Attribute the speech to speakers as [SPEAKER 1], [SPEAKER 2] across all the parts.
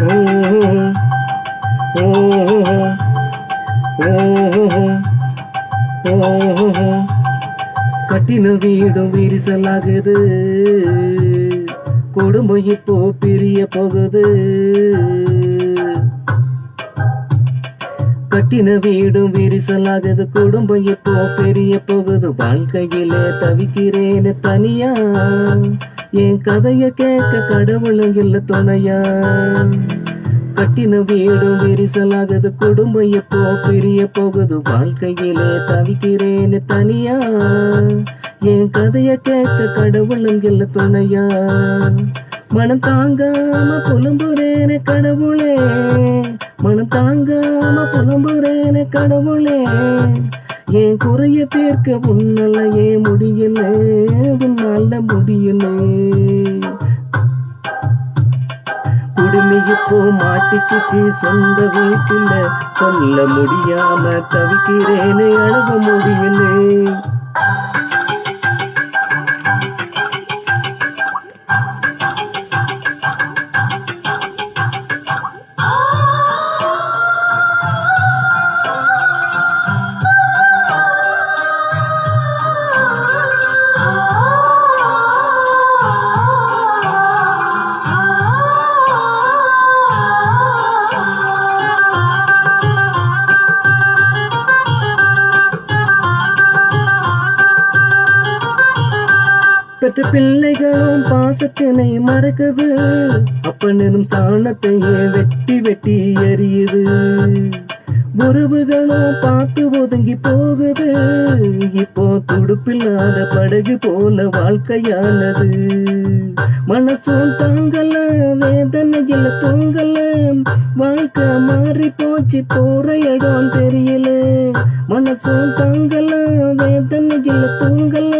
[SPEAKER 1] கட்டின வீடும் விரிசலாகுது. குடும்பம் இப்போ பிரிய போகுது. கட்டின வீடும் விரிசலாகுது குடும்பம் இப்போ பெரிய போகுது. வாழ்க்கையிலே தவிக்கிறேன்னு தனியா. என் கதைய கேட்க கடவுளும் இல்ல துணையா. கட்டின வீடும் விரிசலாகுது. குடும்பம் எப்போ பிரிய போகுது? வாழ்க்கையிலே தவிக்கிறேன்னு தனியா. என் கதைய கேட்க கடவுளும் இல்ல துணையா. மனம் தாங்காம புலம்புறேன கடவுளே. மனம் தாங்காம புலம்புறேன கடவுளே. என் குறைய தீர்க்க உன்னால ஏன் முடியல. உன்னால முடியல. குடுமி இப்போ மாட்டிக்கிச்சு சொந்த வீட்டில். சொல்ல முடியாம தவிக்கிறேன்னு அழக முடியலே. பெற்ற பிள்ளைகளும் பாசத்தினை மறக்குது அப்பனும் சாணத்தையே வெட்டி வெட்டி எறியுது. உறவுகளும் பார்த்து ஒதுங்கி போகுது. இப்போ துடுப்பில்லாத படகு போல வாழ்க்கையானது. மனசும் தாங்கல வேதனையில தூங்கல. வாழ்க்கை மாறி போச்சு போற இடம் தெரியல. மனசும் தாங்கல வேதனையில் தூங்கல.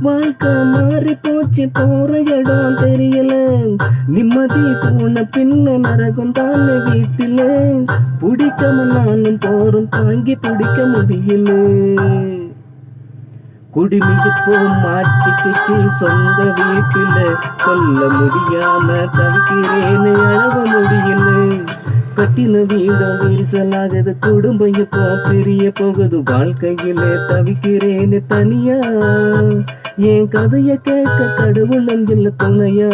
[SPEAKER 1] வாழ்க்கை மாறி போச்சு போற இடம் தெரியல. நிம்மதி போன பின்ன நரகம் தானே வீட்டில. பிடிக்காம நானும் போறோம் தாங்கி பிடிக்க முடியல. குடிமிகு போ மாட்டிக்கிச்சு சொந்த வீட்டில் சொல்ல முடியாம தவிக்கிறேன்னு அழவ முடியல. கட்டின வீடும் விரிசலாகுது குடும்பம் இப்போ பிரிய போகுது வாழ்க்கையில தவிக்கிறேன்னு தனியா? என் கதைய கேட்க கடவுள் அங்கில்ல துணையா?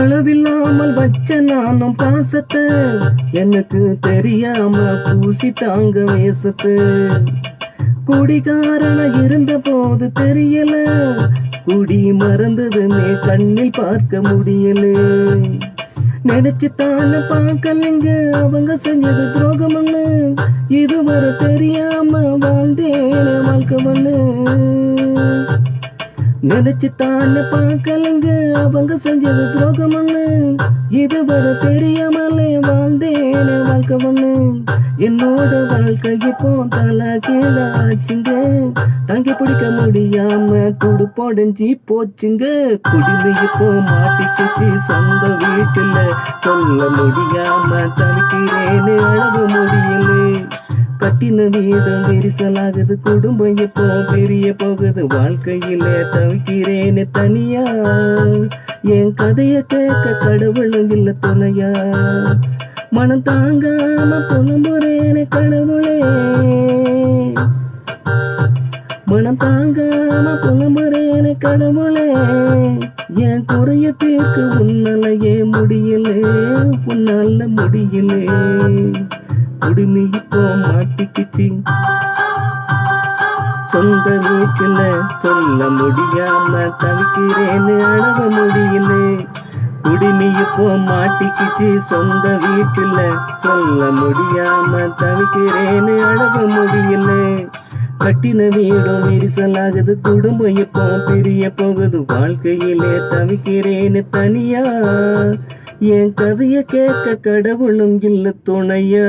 [SPEAKER 1] அளவில்லாமல் வச்ச நானும் பாசத்தை. எனக்கு தெரியாம பூசி தாங்க வேசத்து குடிகாரன இருந்த போது தெரியல. குடி மறந்ததுமே கண்ணில் பார்க்க முடியல. நினைச்சுத்தான தானே பார்க்கலைங்க அவங்க செஞ்சது துரோகம்னு இதுவரை தெரியாம வாழ்ந்தேன வாழ்க்கை நினைச்சு தானே பார்க்கலங்க. அவங்க செஞ்சது துரோகம் ஒண்ணு இதுவரை தெரியாமலே வாழ்ந்தேனே வாழ்க்கை ஒண்ணு என்னோட வாழ்க்கை இப்போ தலை கீழே ஆச்சுங்க பிடிக்க முடியாம துடு பொடஞ்சி போச்சுங்க. குடிமை இப்போ மாட்டிக்கிச்சு சொந்த வீட்டுல. சொல்ல முடியாம தவிக்கிறேன்னு அளவு முடியல. கட்டின நீதம் விரிசலாகுது. குடும்பம் எப்போ பெரிய போகுது. வாழ்க்கையிலே தவிக்கிறேன்னு தனியா. என் கதைய கேட்க கடவுளும் இல்ல துணையா. மனம் தாங்காம புலம்புறேனே கடவுளே. மனம் தாங்காம புலம்புறேனே கடவுளே. என் குறைய தீர்க்க ஏன் முடியலை? உன்னால முடியலே. குடுமி இப்போ மாட்டிக்கிச்சு சொந்த வீட்டுல சொல்ல முடியாம தவிக்கிறேன்னு அழக முடியல. குடிமி இப்போ மாட்டிக்கிச்சு சொந்த வீட்டுல சொல்ல முடியாம தவிக்கிறேன்னு அழக முடியல. கட்டின வீடும் விரிசலாகுது குடும்பம் இப்போ பெரிய போகுது வாழ்க்கையிலே தவிக்கிறேன்னு தனியா என் கதையை கேட்க கடவுளும் இல்லை துணையா?